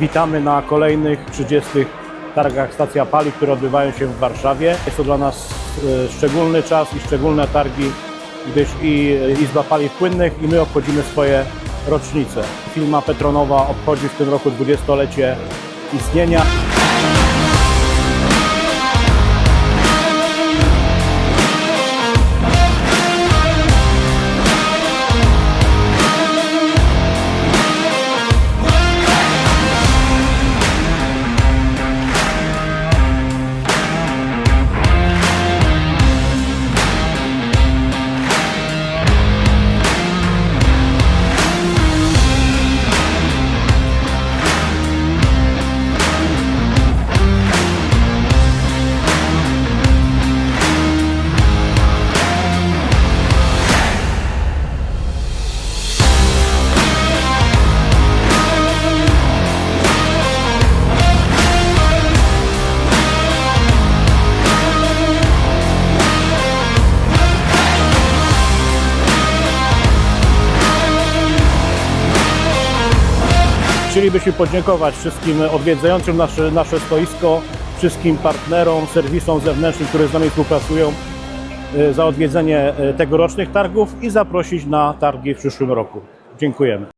Witamy na kolejnych 30 targach Stacja Pali, które odbywają się w Warszawie. Jest to dla nas e, szczególny czas i szczególne targi, gdyż i Izba Paliw Płynnych i my obchodzimy swoje rocznice. Firma Petronowa obchodzi w tym roku 20-lecie istnienia. Chcielibyśmy podziękować wszystkim odwiedzającym nasze, nasze stoisko, wszystkim partnerom, serwisom zewnętrznym, które z nami współpracują e, za odwiedzenie e, tegorocznych targów i zaprosić na targi w przyszłym roku. Dziękujemy.